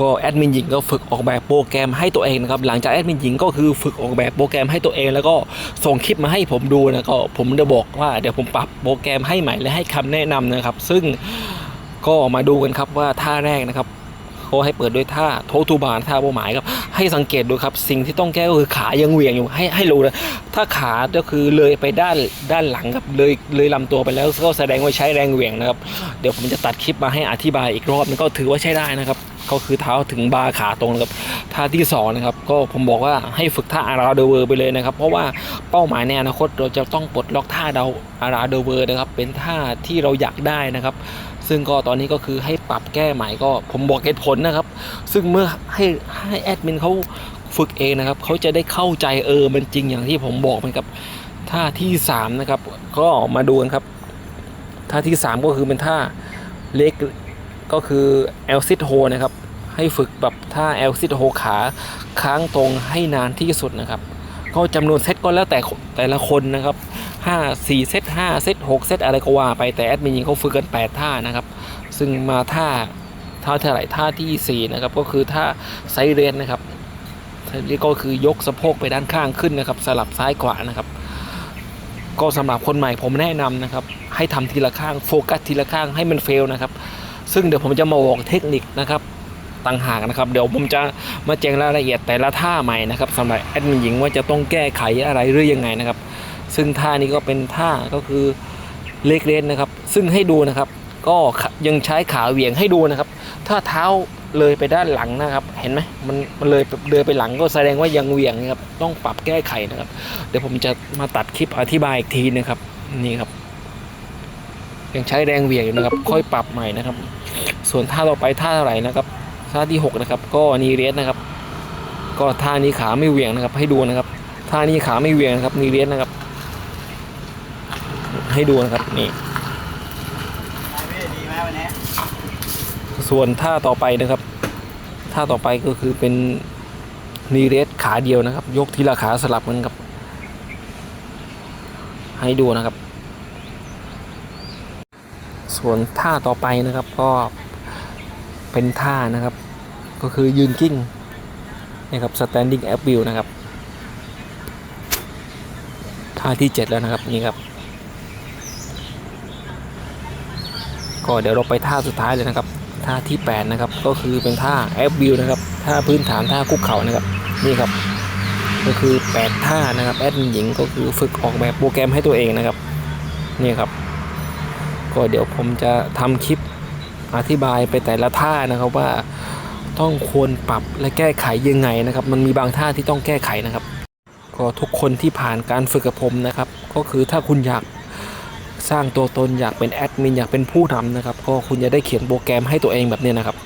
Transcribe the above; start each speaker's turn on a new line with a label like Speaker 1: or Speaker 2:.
Speaker 1: ก็แอดมินหญิงก็ฝึกออกแบบโปรแกรมให้ตัวเองนะครับหลังจากแอดมินหญิงก็คือฝึกออกแบบโปรแกรมให้ตัวเอง แล้วก็ส่งคลิปมาให้ผมดูนะก็ผมจะบอกว่าเดี๋ยวผมปรับโปรแกรมให้ใหม่และให้คำแนะนำนะครับ ซึ่งก็มาดูกันครับว่าท่าแรกนะครับ เขาให้เปิดด้วยท่าโททูบานท่าเป้าหมายครับ ให้สังเกตดูครับ สิ่งที่ต้องแก้ก็คือขายังเหวี่ยงอยู่ให้ให้รู้นะถ้าขาก็คือเลยไปด้านด้านหลังครับเลยเลยลำตัวไปแล้วก็แสดงว่าใช้แรงเหวี่ยงนะครับเดี๋ยวผมจะตัดคลิปมาให้อธิบายอีกรอบนึงก็ถือว่าใช้ได้นะครับก็คือเท้าถึงบาขาตรงนะครับท่าที่สองนะครับก็ผมบอกว่าให้ฝึกท่าอาราเดเวอร์ไปเลยนะครับ เพราะว่าเป้าหมายในอนาคตเราจะต้องปลดล็อกท่าเดาอาราเดเวอร์นะครับเป็นท่าที่เราอยากได้นะครับ ซึ่งก็ตอนนี้ก็คือให้ปรับแก้ใหม่ก็ผมบอกเหตุผลนะครับ ซึ่งเมื่อให้ให้แอดมินเขาฝึกเองนะครับเขาจะได้เข้าใจเออมันจริงอย่างที่ผมบอกมันครับท่าที่สามนะครับก็มาดูกันครับท่าที่สามก็คือเป็นท่าเล็กก็คือ L sit hold นะครับให้ฝึกแบบท่า L sit hold ขาค้างตรงให้นานที่สุดนะครับ ก็จำนวนเซตก็แล้วแต่แต่ละคนนะครับ5 4เซต5เซต6เซตอะไรก็ว่าไปแต่แอดมินยิงเขาฝึกกัน 8 ท่านะครับ ซึ่งมาท่าท่าเท่าไหร่ท่าทีสี่4 นะครับ ก็คือท่าไซเรนนะครับนี่ก็คือยกสะโพกไปด้านข้างขึ้นนะครับ สลับซ้ายขวานะครับ ก็สำหรับคนใหม่ผมแนะนำนะครับ ให้ทำทีละข้างโฟกัสทีละข้างให้มันเฟลนะครับ ซึ่งเดี๋ยวผมจะมาบอกเทคนิคนะครับ ต่างหากนะครับ เดี๋ยวผมจะมาแจ้งรายละเอียดแต่ละท่าใหม่นะครับสำหรับแอดมินหญิงว่าจะต้องแก้ไขอะไรหรือยังไงนะครับ ซึ่งท่านี้ก็เป็นท่าก็คือเล็กเลนนะครับ ซึ่งให้ดูนะครับ ก็ยังใช้ขาเหวี่ยงให้ดูนะครับ ถ้าเท้าเลยไปด้านหลังนะครับ เห็นไหมมันมันเลยเลยไปหลังก็แสดงว่ายังเหวี่ยงนะครับ ต้องปรับแก้ไขนะครับ เดี๋ยวผมจะมาตัดคลิปอธิบายอีกทีนะครับ นี่ครับ ยังใช้แรงเหวี่ยงอยู่นะครับ ค่อยปรับใหม่นะครับ ส่วนท่าต่อไปท่าเท่าไหร่นะครับ ท่าที่ 6 นะครับ ก็นีเรสนะครับ ก็ท่านี้ขาไม่เหวี่ยงนะครับ ให้ดูนะครับท่านี้ขาไม่เหวี่ยงนะครับนีเรสนะครับ ให้ดูนะครับนี่ส่วนท่าต่อไปนะครับ ท่าต่อไปก็คือเป็นนีเรสขาเดียวนะครับ ยกทีละขาสลับกันครับ ให้ดูนะครับ ส่วนท่าต่อไปนะครับก็ เป็นท่านะครับ ก็คือยืนกิ้งนะครับ standing up view นะครับท่าที่ 7 แล้วนะครับนี่ครับ ก็เดี๋ยวเราไปท่าสุดท้ายเลยนะครับ ท่าที่ 8 นะครับ ก็คือเป็นท่า F view นะครับท่าพื้นฐานท่าคุกเข่านะครับนี่ครับ ก็คือ 8 ท่านะครับแอดมินหญิงก็คือฝึกออกแบบโปรแกรมให้ตัวเองนะครับนี่ครับ ก็เดี๋ยวผมจะทำคลิป อธิบายไปแต่ละท่านะครับว่าต้องควรปรับและแก้ไขยังไงนะครับ มันมีบางท่าที่ต้องแก้ไขนะครับ ก็ทุกคนที่ผ่านการฝึกกับผมนะครับ ก็คือถ้าคุณอยากสร้างตัวตนอยากเป็นแอดมินอยากเป็นผู้ทำนะครับ ก็คุณจะได้เขียนโปรแกรมให้ตัวเองแบบนี้นะครับ